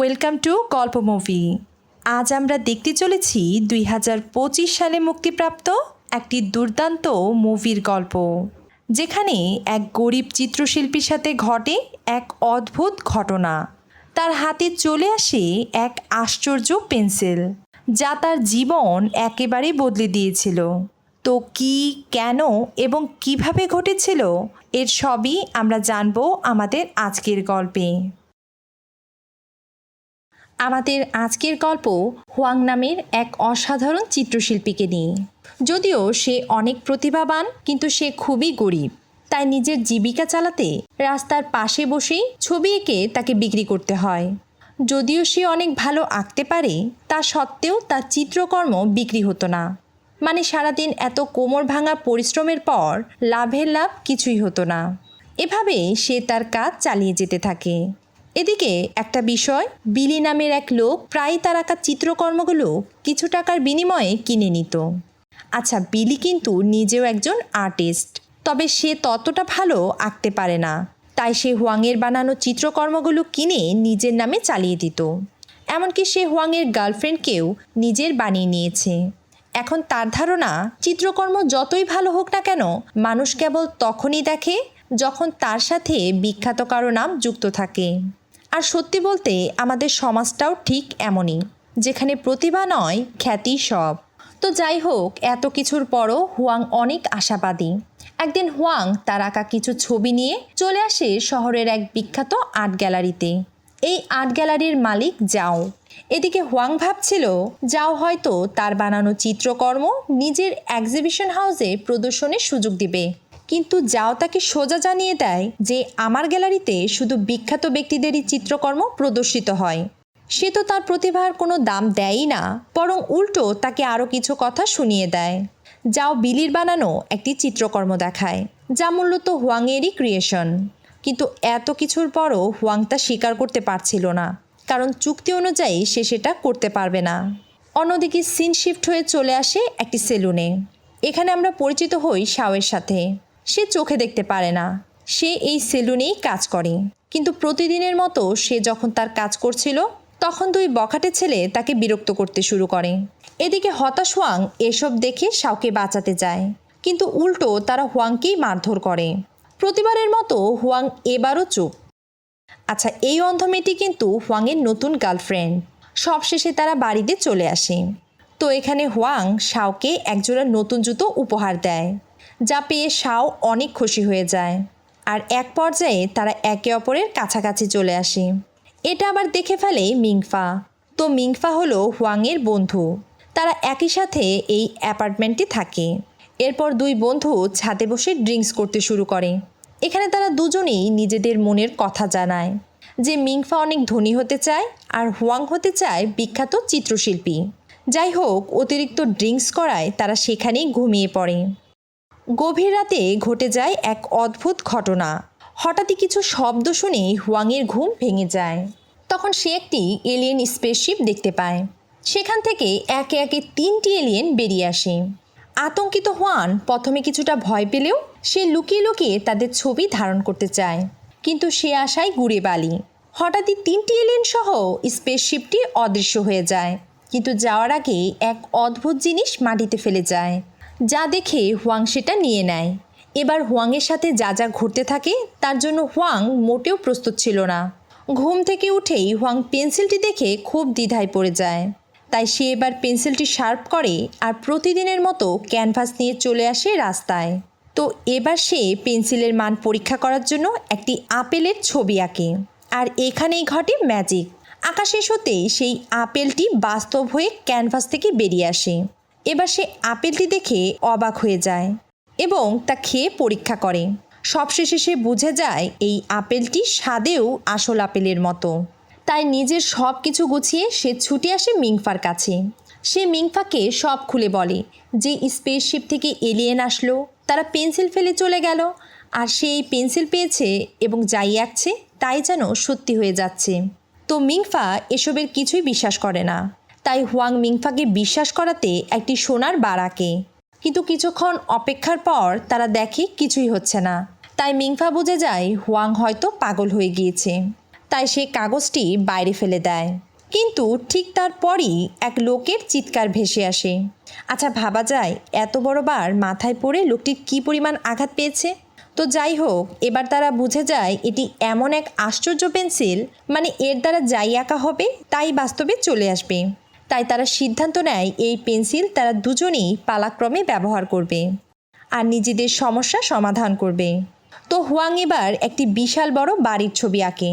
Welcome to গল্প movie আজ আমরা দেখতে চলেছি দুই হাজার পঁচিশ সালে মুক্তিপ্রাপ্ত একটি দুর্দান্ত মুভির গল্প, যেখানে এক গরিব চিত্রশিল্পীর সাথে ঘটে এক অদ্ভুত ঘটনা। তার হাতে চলে আসে এক আশ্চর্য পেন্সিল, যা তার জীবন একেবারেই বদলে দিয়েছিল। তো কি, কেন এবং কীভাবে ঘটেছিল, এর সবই আমরা জানব আমাদের আজকের গল্পে। আমাদের আজকের গল্প হোয়াং নামের এক অসাধারণ চিত্রশিল্পীকে নিয়ে। যদিও সে অনেক প্রতিভাবান, কিন্তু সে খুবই গরিব। তাই নিজের জীবিকা চালাতে রাস্তার পাশে বসেই ছবি এঁকে তাকে বিক্রি করতে হয়। যদিও সে অনেক ভালো আঁকতে পারে, তা সত্ত্বেও তার চিত্রকর্ম বিক্রি হতো না। মানে সারাদিন এত কোমর ভাঙা পরিশ্রমের পর লাভের লাভ কিছুই হতো না। এভাবে সে তার কাজ চালিয়ে যেতে থাকে। এদিকে একটা বিষয়, বিলি নামের এক লোক প্রায় তার আঁকা চিত্রকর্মগুলো কিছু টাকার বিনিময়ে কিনে নিত। আচ্ছা বিলি কিন্তু নিজেও একজন আর্টিস্ট, তবে সে ততটা ভালো আঁকতে পারে না। তাই সে হোয়াংয়ের বানানো চিত্রকর্মগুলো কিনে নিজের নামে চালিয়ে দিত। এমনকি সে হোয়াংয়ের গার্লফ্রেন্ডকেও নিজের বানিয়ে নিয়েছে। এখন তার ধারণা, চিত্রকর্ম যতই ভালো হোক না কেন, মানুষ কেবল তখনই দেখে যখন তার সাথে বিখ্যাত কারও নাম যুক্ত থাকে। আর সত্যি বলতে আমাদের সমাজটাও ঠিক এমনই, যেখানে প্রতিভা নয়, খ্যাতি সব। তো যাই হোক, এত কিছুর পরও হুয়াং অনেক আশাবাদী। একদিন হুয়াং তার আঁকা কিছু ছবি নিয়ে চলে আসে শহরের এক বিখ্যাত আর্ট গ্যালারিতে। এই আর্ট গ্যালারির মালিক যাও। এদিকে হুয়াং ভাবছিল, যাও হয়তো তার বানানো চিত্রকর্ম নিজের এক্সিবিশন হাউসে প্রদর্শনের সুযোগ দিবে। কিন্তু যাও তাকে সোজা জানিয়ে দেয় যে আমার গ্যালারিতে শুধু বিখ্যাত ব্যক্তিদেরই চিত্রকর্ম প্রদর্শিত হয়। সে তো তার প্রতিভার কোনো দাম দেয়ই না, বরং উল্টো তাকে আরও কিছু কথা শুনিয়ে দেয়। যাও বিলির বানানো একটি চিত্রকর্ম দেখায়, যা মূলত হুয়াংয়েরই ক্রিয়েশন কিন্তু এত কিছুর পরও হুয়াং তা স্বীকার করতে পারছিল না, কারণ চুক্তি অনুযায়ী সে সেটা করতে পারবে না। অন্যদিকে সিন শিফট হয়ে চলে আসে একটি সেলুনে এখানে আমরা পরিচিত হই শাওয়ের সাথে। সে চোখে দেখতে পারে না। সে এই সেলুনেই কাজ করে। কিন্তু প্রতিদিনের মতো সে যখন তার কাজ করছিল, তখন দুই বখাটে ছেলে তাকে বিরক্ত করতে শুরু করে। এদিকে হতাশ হোয়াং এসব দেখে শাওকে বাঁচাতে যায়। কিন্তু উল্টো তারা হোয়াংকেই মারধর করে। প্রতিবারের মতো হোয়াং এবারও চুপ। আচ্ছা এই অন্ধ মেয়েটি কিন্তু হোয়াংয়ের নতুন গার্লফ্রেন্ড। সবশেষে তারা বাড়িতে চলে আসে। তো এখানে হোয়াং শাওকে একজোড়া নতুন জুতো উপহার দেয়। যা পেয়ে শাও অনেক খুশি হয়ে যায়। আর এক পর্যায়ে তারা একে অপরের কাছাকাছি চলে আসে। এটা আবার দেখে ফেলে মিংফা। তো মিংফা হলো হোয়াংয়ের বন্ধু। তারা একই সাথে এই অ্যাপার্টমেন্টে থাকে। এরপর দুই বন্ধু ছাদে বসে ড্রিঙ্কস করতে শুরু করে। এখানে তারা দুজনেই নিজেদের মনের কথা জানায়। যে মিংফা অনেক ধনী হতে চায় আর হোয়াং হতে চায় বিখ্যাত চিত্রশিল্পী। যাই হোক, অতিরিক্ত ড্রিঙ্কস করায় তারা সেখানেই ঘুমিয়ে পড়ে। গভীর রাতে ঘটে যায় এক অদ্ভুত ঘটনা। হঠাৎই কিছু শব্দ শুনে হুয়াংয়ের ঘুম ভেঙে যায়। তখন সে একটি এলিয়েন স্পেসশিপ দেখতে পায়। সেখান থেকে একে একে তিনটি এলিয়েন বেরিয়ে আসে। আতঙ্কিত হোয়ান প্রথমে কিছুটা ভয় পেলেও সে লুকিয়ে লুকিয়ে তাদের ছবি ধারণ করতে চায়। কিন্তু সে আশায় গুড়ে বালি। হঠাৎই তিনটি এলিয়েন সহ স্পেসশিপটি অদৃশ্য হয়ে যায়। কিন্তু যাওয়ার আগে এক অদ্ভুত জিনিস মাটিতে ফেলে যায়। যা দেখে হোয়াং সেটা নিয়ে নেয়। এবার হোয়াংয়ের সাথে যা যা ঘুরতে থাকে, তার জন্য হোয়াং মোটেও প্রস্তুত ছিল না। ঘুম থেকে উঠেই হোয়াং পেন্সিলটি দেখে খুব দ্বিধায় পড়ে যায়। তাই সে এবার পেন্সিলটি শার্প করে আর প্রতিদিনের মতো ক্যানভাস নিয়ে চলে আসে রাস্তায়। তো এবার সে পেন্সিলের মান পরীক্ষা করার জন্য একটি আপেলের ছবি আঁকে। আর এখানেই ঘটে ম্যাজিক। আঁকা শেষ হতেই সেই আপেলটি বাস্তব হয়ে ক্যানভাস থেকে বেরিয়ে আসে। এবার সে আপেলটি দেখে অবাক হয়ে যায় এবং তা খেয়ে পরীক্ষা করে। সবশেষে সে বুঝে যায় এই আপেলটি স্বাদেও আসল আপেলের মতো। তাই নিজের সব কিছু গুছিয়ে সে ছুটে আসে মিংফার কাছে। সে মিংফাকে সব খুলে বলে যে স্পেসশিপ থেকে এলিয়েন আসলো, তারা পেন্সিল ফেলে চলে গেল আর সে এই পেন্সিল পেয়েছে এবং যাই আঁকছে তাই যেন সত্যি হয়ে যাচ্ছে। তো মিংফা এসবের কিছুই বিশ্বাস করে না। তাই হুয়াং মিংফাকে বিশ্বাস করাতে একটি সোনার বার আঁকে কিন্তু কিছুক্ষণ অপেক্ষার পর তারা দেখে কিছুই হচ্ছে না। তাই মিংফা বুঝে যায় হুয়াং হয়তো পাগল হয়ে গিয়েছে। তাই সে কাগজটি বাইরে ফেলে দেয়। কিন্তু ঠিক তারপরই এক লোকের চিৎকার ভেসে আসে। আচ্ছা ভাবা যায় এত বড় বার মাথায় পড়ে লোকটির কী পরিমাণ আঘাত পেয়েছে? তো যাই হোক, এবার তারা বুঝে যায় এটি এমন এক আশ্চর্য পেন্সিল মানে এর দ্বারা যাই আঁকা হবে, তাই বাস্তবে চলে আসবে। তাই তারা সিদ্ধান্ত নেয় এই পেন্সিল তারা দুজনেই পালাক্রমে ব্যবহার করবে আর নিজেদের সমস্যা সমাধান করবে। তো হুয়াং এবার একটি বিশাল বড় বাড়ির ছবি আঁকে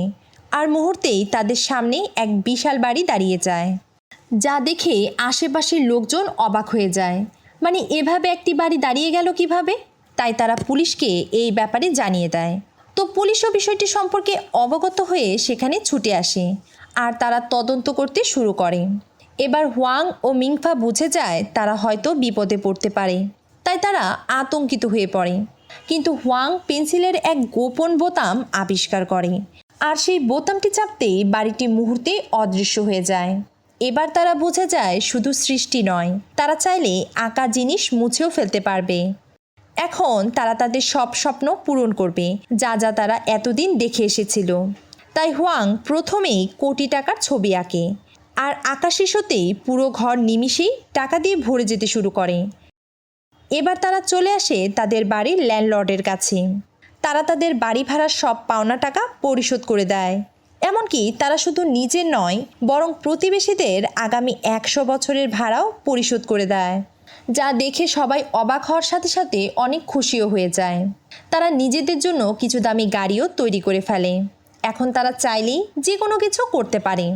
আর মুহূর্তেই তাদের সামনে এক বিশাল বাড়ি দাঁড়িয়ে যায়, যা দেখে আশেপাশের লোকজন অবাক হয়ে যায়। মানে এভাবে একটি বাড়ি দাঁড়িয়ে গেল কীভাবে? তাই তারা পুলিশকে এই ব্যাপারে জানিয়ে দেয়। তো পুলিশও বিষয়টি সম্পর্কে অবগত হয়ে সেখানে ছুটে আসে আর তারা তদন্ত করতে শুরু করে। এবার হোয়াং ও মিংফা বুঝে যায় তারা হয়তো বিপদে পড়তে পারে। তাই তারা আতঙ্কিত হয়ে পড়ে। কিন্তু হোয়াং পেন্সিলের এক গোপন বোতাম আবিষ্কার করে। আর সেই বোতামটি চাপতেই বাড়িটি মুহূর্তে অদৃশ্য হয়ে যায়। এবার তারা বুঝে যায় শুধু সৃষ্টি নয়, তারা চাইলে আঁকা জিনিস মুছেও ফেলতে পারবে। এখন তারা তাদের সব স্বপ্ন পূরণ করবে, যা যা তারা এতদিন দেখে এসেছিল। তাই হোয়াং প্রথমেই কোটি টাকার ছবি আঁকে। আর আঁকা শেষ হতেই পুরো ঘর নিমিষেই টাকা দিয়ে ভরে যেতে শুরু করে। এবার তারা চলে আসে তাদের বাড়ির ল্যান্ডলর্ডের কাছে। তারা তাদের বাড়ি ভাড়ার সব পাওনা টাকা পরিশোধ করে দেয়। এমনকি তারা শুধু নিজে নয়, বরং প্রতিবেশীদের আগামী একশো বছরের ভাড়াও পরিশোধ করে দেয়। যা দেখে সবাই অবাক হওয়ার সাথে সাথে অনেক খুশিও হয়ে যায়। তারা নিজেদের জন্য কিছু দামি গাড়িও তৈরি করে ফেলে। এখন তারা চাইলেই যে কোনো কিছু করতে পারে।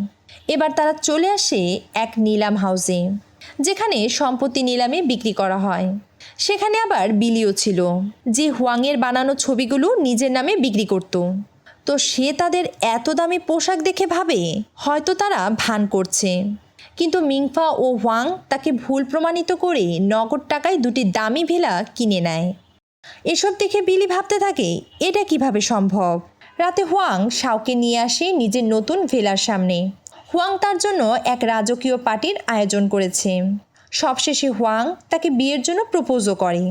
এবার তারা চলে আসে এক নিলাম হাউসে যেখানে সম্পত্তি নিলামে বিক্রি করা হয়। সেখানে আবার বিলিও ছিল, যে হুয়াংয়ের বানানো ছবিগুলো নিজের নামে বিক্রি করত। তো সে তাদের এত দামি পোশাক দেখে ভাবে, হয়তো তারা ভান করছে। কিন্তু মিংফা ও হোয়াং তাকে ভুল প্রমাণিত করে নগদ টাকায় দুটি দামি ভেলা কিনে নেয়। এসব দেখে বিলি ভাবতে থাকে, এটা কীভাবে সম্ভব? রাতে হোয়াং শাওকে নিয়ে আসে নিজের নতুন ভেলার সামনে। হোয়াং তার জন্য এক রাজকীয় পার্টির আয়োজন করেছে। সবশেষে হোয়াং তাকে বিয়ের জন্য প্রপোজও করে।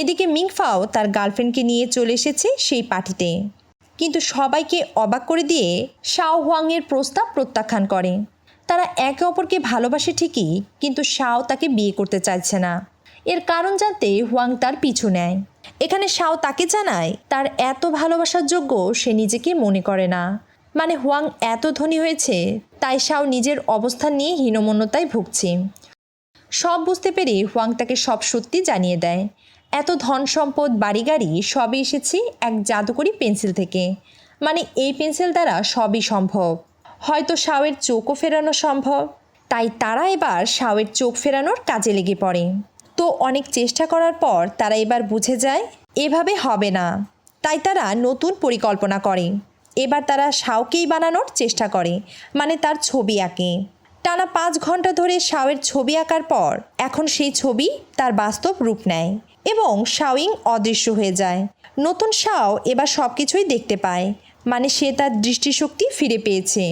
এদিকে মিংফাও তার গার্লফ্রেন্ডকে নিয়ে চলে এসেছে সেই পার্টিতে। কিন্তু সবাইকে অবাক করে দিয়ে শাও হোয়াংয়ের প্রস্তাব প্রত্যাখ্যান করে। তারা একে অপরকে ভালোবাসে ঠিকই, কিন্তু শাও তাকে বিয়ে করতে চাইছে না। এর কারণ জানতে হোয়াং তার পিছু নেয়। এখানে শাও তাকে জানায়, তার এত ভালোবাসার যোগ্য সে নিজেকে মনে করে না। মানে হুয়াং এত ধনী হয়েছে, তাই শাও নিজের অবস্থান নিয়ে হীনমন্যতায় ভুগছে। সব বুঝতে পেরে হুয়াং তাকে সব সত্যি জানিয়ে দেয়। এত ধন সম্পদ, বাড়ি গাড়ি সবই এসেছে এক জাদুকরি পেন্সিল থেকে। মানে এই পেন্সিল দ্বারা সবই সম্ভব। হয়তো শাওয়ের চোখও ফেরানো সম্ভব। তাই তারা এবার শাওয়ের চোখ ফেরানোর কাজে লেগে পড়ে। তো অনেক চেষ্টা করার পর তারা এবার বুঝে যায়, এভাবে হবে না। তাই তারা নতুন পরিকল্পনা করে। এবার তারা শাওকেই বানানোর চেষ্টা করে মানে তার ছবি আঁকে। টানা পাঁচ ঘণ্টা ধরে শাওয়ের ছবি আঁকার পর এখন সেই ছবি তার বাস্তব রূপ নেয় এবং শাওয়িং অদৃশ্য হয়ে যায়। নতুন শাও এবার সব কিছুই দেখতে পায় মানে সে তার দৃষ্টিশক্তি ফিরে পেয়েছে।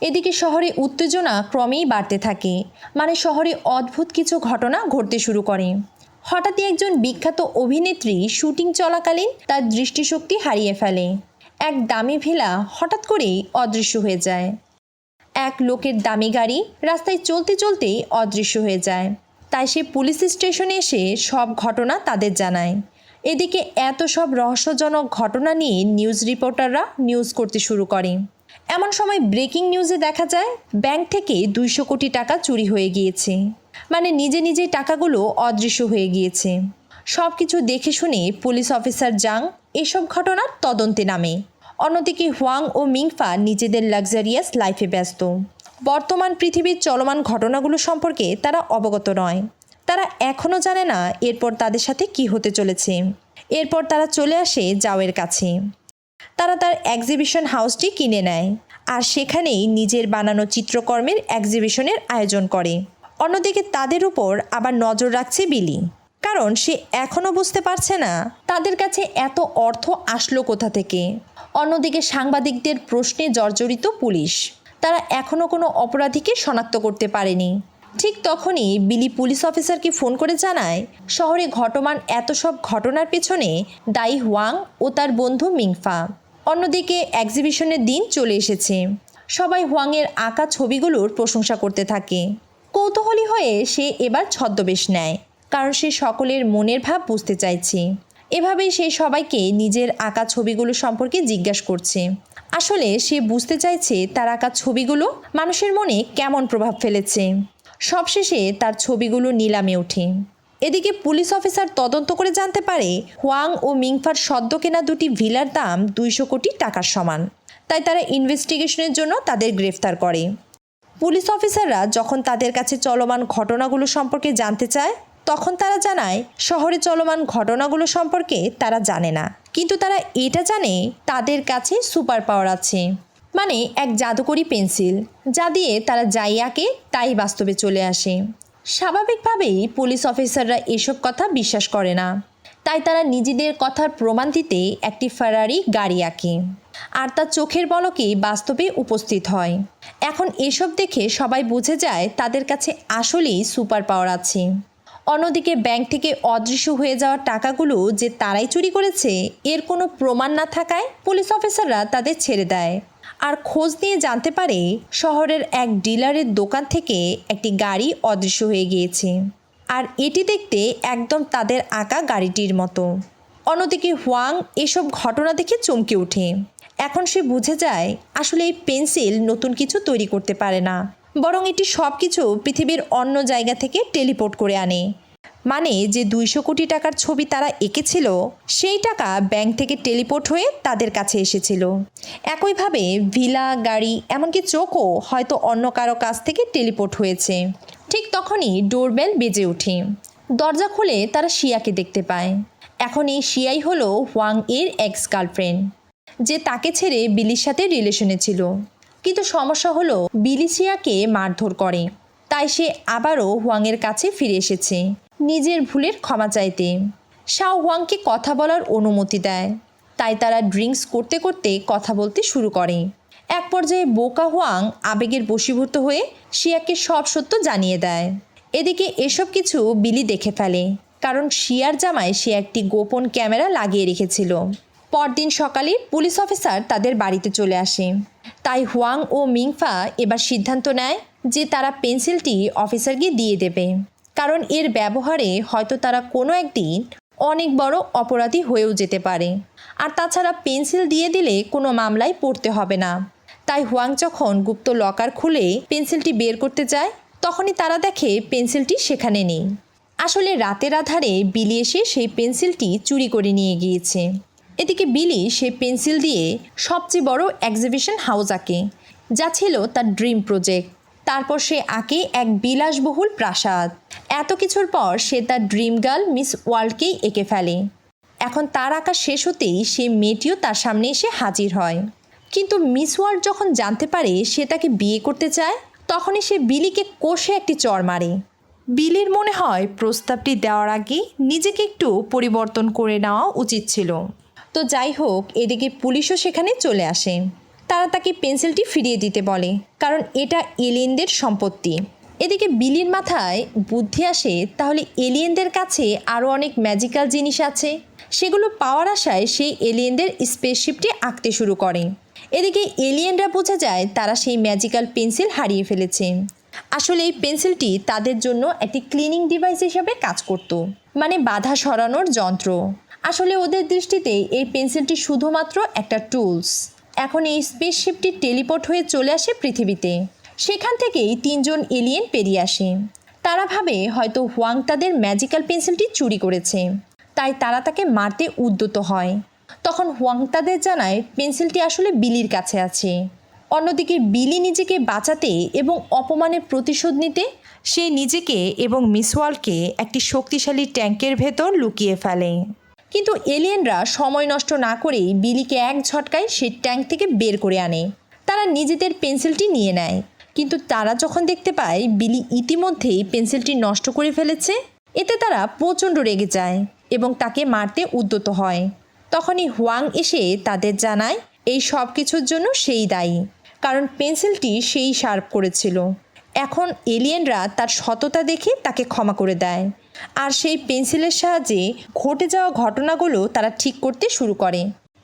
এদিকে শহরে উত্তেজনা ক্রমেই বাড়তে থাকে। মানে শহরে অদ্ভুত কিছু ঘটনা ঘটতে শুরু করে। হঠাৎই একজন বিখ্যাত অভিনেত্রী শুটিং চলাকালীন তার দৃষ্টিশক্তি হারিয়ে ফেলে। এক দামি ভেলা হঠাৎ করেই অদৃশ্য হয়ে যায়। এক লোকের দামি গাড়ি রাস্তায় চলতে চলতেই অদৃশ্য হয়ে যায়। তাই সে পুলিশ স্টেশনে এসে সব ঘটনা তাদের জানায়। এদিকে এত সব রহস্যজনক ঘটনা নিয়ে নিউজ রিপোর্টাররা নিউজ করতে শুরু করে। এমন সময় ব্রেকিং নিউজে দেখা যায়, ব্যাংক থেকে দুইশো কোটি টাকা চুরি হয়ে গিয়েছে। মানে নিজে নিজে টাকাগুলো অদৃশ্য হয়ে গিয়েছে। সব কিছু দেখে শুনে পুলিশ অফিসার জাং, এসব ঘটনার তদন্তে নামে। অন্যদিকে হোয়াং ও মিংফা নিজেদের লাক্সারিয়াস লাইফে ব্যস্ত। বর্তমান পৃথিবীর চলমান ঘটনাগুলো সম্পর্কে তারা অবগত নয়। তারা এখনও জানে না এরপর তাদের সাথে কি হতে চলেছে। এরপর তারা চলে আসে জাওয়ের কাছে। তারা তার এক্সিবিশন হাউসটি কিনে নেয় আর সেখানেই নিজের বানানো চিত্রকর্মের এক্সিবিশনের আয়োজন করে। অন্যদিকে তাদের উপর আবার নজর রাখছে বিলি। কারণ সে এখনও বুঝতে পারছে না তাদের কাছে এত অর্থ আসলো কোথা থেকে। অন্যদিকে সাংবাদিকদের প্রশ্নে জর্জরিত পুলিশ। তারা এখনও কোনো অপরাধীকে শনাক্ত করতে পারেনি। ঠিক তখনই বিলি পুলিশ অফিসারকে ফোন করে জানায়, শহরে ঘটমান এত সব ঘটনার পেছনে দায়ী হোয়াং ও তার বন্ধু মিংফা। অন্যদিকে এক্সিবিশনের দিন চলে এসেছে। সবাই হুয়াংয়ের আঁকা ছবিগুলোর প্রশংসা করতে থাকে। কৌতূহলী হয়ে সে এবার ছদ্মবেশ নেয়, কারণ সে সকলের মনের ভাব বুঝতে চাইছে। এভাবেই সে সবাইকে নিজের আঁকা ছবিগুলো সম্পর্কে জিজ্ঞাসা করছে। আসলে সে বুঝতে চাইছে তার আঁকা ছবিগুলো মানুষের মনে কেমন প্রভাব ফেলেছে। সবশেষে তার ছবিগুলো নিলামে ওঠে এদিকে পুলিশ অফিসার তদন্ত করে জানতে পারে, হোয়াং ও মিংফার সদ্য কেনা দুটি ভিলার দাম দুইশো কোটি টাকার সমান। তাই তারা ইনভেস্টিগেশনের জন্য তাদের গ্রেফতার করে। পুলিশ অফিসাররা যখন তাদের কাছে চলমান ঘটনাগুলো সম্পর্কে জানতে চায়, তখন তারা জানায়, শহরে চলমান ঘটনাগুলো সম্পর্কে তারা জানে না। কিন্তু তারা এটা জানে, তাদের কাছে সুপার পাওয়ার আছে। মানে এক জাদুকরি পেন্সিল, যা দিয়ে তারা যাই আঁকে তাই বাস্তবে চলে আসে। স্বাভাবিকভাবেই পুলিশ অফিসাররা এসব কথা বিশ্বাস করে না। তাই তারা নিজেদের কথার প্রমাণ দিতে একটি ফেরারি গাড়ি আঁকে। আর তার চোখের বলকে বাস্তবে উপস্থিত হয়। এখন এসব দেখে সবাই বুঝে যায় তাদের কাছে আসলেই সুপার পাওয়ার আছে। অন্যদিকে ব্যাংক থেকে অদৃশ্য হয়ে যাওয়া টাকাগুলো যে তারাই চুরি করেছে, এর কোনো প্রমাণ না থাকায় পুলিশ অফিসাররা তাদের ছেড়ে দেয়। আর খোঁজ নিয়ে জানতে পারে শহরের এক ডিলারের দোকান থেকে একটি গাড়ি অদৃশ্য হয়ে গিয়েছে। আর এটি দেখতে একদম তাদের আঁকা গাড়িটির মতো। অন্যদিকে হোয়াং এসব ঘটনা দেখে চমকে ওঠে। এখন সে বুঝে যায়, আসলে এই পেন্সিল নতুন কিছু তৈরি করতে পারে না। বরং এটি সব কিছু পৃথিবীর অন্য জায়গা থেকে টেলিপোর্ট করে আনে। মানে যে দুইশো কোটি টাকার ছবি তারা এঁকেছিল, সেই টাকা ব্যাংক থেকে টেলিপোর্ট হয়ে তাদের কাছে এসেছিল। একইভাবে ভিলা, গাড়ি, এমনকি চোখও হয়তো অন্য কারও কাছ থেকে টেলিপোর্ট হয়েছে। ঠিক তখনই ডোরবেল বেজে ওঠে। দরজা খুলে তারা শিয়াকে দেখতে পায়। এখন এই শিয়াই হলো হোয়াং এর এক্স গার্লফ্রেন্ড যে তাকে ছেড়ে বিলির সাথে রিলেশনে ছিল। কিন্তু সমস্যা হলো, বিলি শিয়াকে মারধর করে। তাই সে আবারও হোয়াংয়ের কাছে ফিরে এসেছে। নিজের ভুলের ক্ষমা চাইতে। শাও হোয়াংকে কথা বলার অনুমতি দেয়। তাই তারা ড্রিঙ্কস করতে করতে কথা বলতে শুরু করে। এক পর্যায়ে বোকা হোয়াং আবেগের বশীভূত হয়ে শিয়াকে সব সত্য জানিয়ে দেয়। এদিকে এসব কিছু বিলি দেখে ফেলে, কারণ শিয়ার জামায় সে একটি গোপন ক্যামেরা লাগিয়ে রেখেছিল। পরদিন সকালে পুলিশ অফিসার তাদের বাড়িতে চলে আসে। তাই হুয়াং ও মিংফা এবার সিদ্ধান্ত নেয় যে তারা পেন্সিলটি অফিসারকে দিয়ে দেবে। কারণ এর ব্যবহারে হয়তো তারা কোনো একদিন অনেক বড় অপরাধী হয়েও যেতে পারে। আর তাছাড়া পেন্সিল দিয়ে দিলে কোনো মামলায় পড়তে হবে না। তাই হুয়াং যখন গুপ্ত লকার খুলে পেন্সিলটি বের করতে যায়, তখনই তারা দেখে পেন্সিলটি সেখানে নেই। আসলে রাতের আধারে বিলি এসে সেই পেন্সিলটি চুরি করে নিয়ে গিয়েছে। এদিকে বিলি সে পেন্সিল দিয়ে সবচেয়ে বড় এক্সিবিশন হাউস আঁকে, যা ছিল তার ড্রিম প্রজেক্ট তারপর সে আঁকে এক বিলাসবহুল প্রাসাদ। এত কিছুর পর সে তার ড্রিম গার্ল, মিস ওয়ার্ল্ডকেই এঁকে ফেলে। এখন তার আঁকা শেষ হতেই সে মেয়েটিও তার সামনে এসে হাজির হয়। কিন্তু মিস ওয়ার্ল্ড যখন জানতে পারে সে তাকে বিয়ে করতে চায়, তখনই সে বিলিকে কষে একটি চর মারে। বিলির মনে হয় প্রস্তাবটি দেওয়ার আগে নিজেকে একটু পরিবর্তন করে নেওয়া উচিত ছিল। তো যাই হোক, এদিকে পুলিশও সেখানে চলে আসে। তারা তাকে পেন্সিলটি ফিরিয়ে দিতে বলে, কারণ এটা এলিয়েনদের সম্পত্তি। এদিকে বিলির মাথায় বুদ্ধি আসে, তাহলে এলিয়েনদের কাছে আরও অনেক ম্যাজিক্যাল জিনিস আছে। সেগুলো পাওয়ার আশায় সেই এলিয়েনদের স্পেসশিপটি আঁকতে শুরু করে। এদিকে এলিয়েনরা বোঝা যায় তারা সেই ম্যাজিক্যাল পেন্সিল হারিয়ে ফেলেছে। আসলে এই পেন্সিলটি তাদের জন্য একটি ক্লিনিং ডিভাইস হিসাবে কাজ করত মানে বাধা সরানোর যন্ত্র। আসলে ওদের দৃষ্টিতে এই পেন্সিলটি শুধুমাত্র একটা টুলস এখন এই স্পেসশিপটি টেলিপোর্ট হয়ে চলে আসে পৃথিবীতে। সেখান থেকেই তিনজন এলিয়েন পেরিয়ে আসে। তারা ভাবে হয়তো হোয়াং তাদের ম্যাজিক্যাল পেন্সিলটি চুরি করেছে। তাই তারা তাকে মারতে উদ্যত হয়। তখন হোয়াং তাদের জানায় পেন্সিলটি আসলে বিলির কাছে আছে। অন্যদিকে বিলি নিজেকে বাঁচাতে এবং অপমানের প্রতিশোধ নিতে, সে নিজেকে এবং মিসওয়ালকে একটি শক্তিশালী ট্যাঙ্কের ভেতর লুকিয়ে ফেলে। কিন্তু এলিয়েনরা সময় নষ্ট না করেই বিলিকে এক ঝটকায় সে ট্যাঙ্ক থেকে বের করে আনে। তারা নিজেদের পেন্সিলটি নিয়ে নেয়। কিন্তু তারা যখন দেখতে পায় বিলি ইতিমধ্যেই পেন্সিলটি নষ্ট করে ফেলেছে, এতে তারা প্রচণ্ড রেগে যায় এবং তাকে মারতে উদ্যত হয়। তখনই হোয়াং এসে তাদের জানায়, এই সব কিছুর জন্য সেই দায়ী। কারণ পেন্সিলটি সেই শার্প করেছিল। এখন এলিয়েনরা তার সততা দেখে তাকে ক্ষমা করে দেয়। আর সেই পেন্সিলের সাহায্যে ঘটে যাওয়া ঘটনাগুলো তারা ঠিক করতে শুরু করে।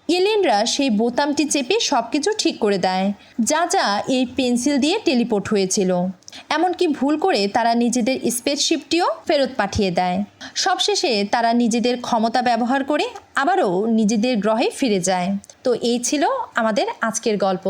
এলিয়েনরা সেই বোতামটি চেপে সব কিছু ঠিক করে দেয়, যা যা এই পেন্সিল দিয়ে টেলিপোর্ট হয়েছিল। এমনকি ভুল করে তারা নিজেদের স্পেসশিপটিও ফেরত পাঠিয়ে দেয়। সবশেষে তারা নিজেদের ক্ষমতা ব্যবহার করে আবারও নিজেদের গ্রহে ফিরে যায়। তো এই ছিল আমাদের আজকের গল্প।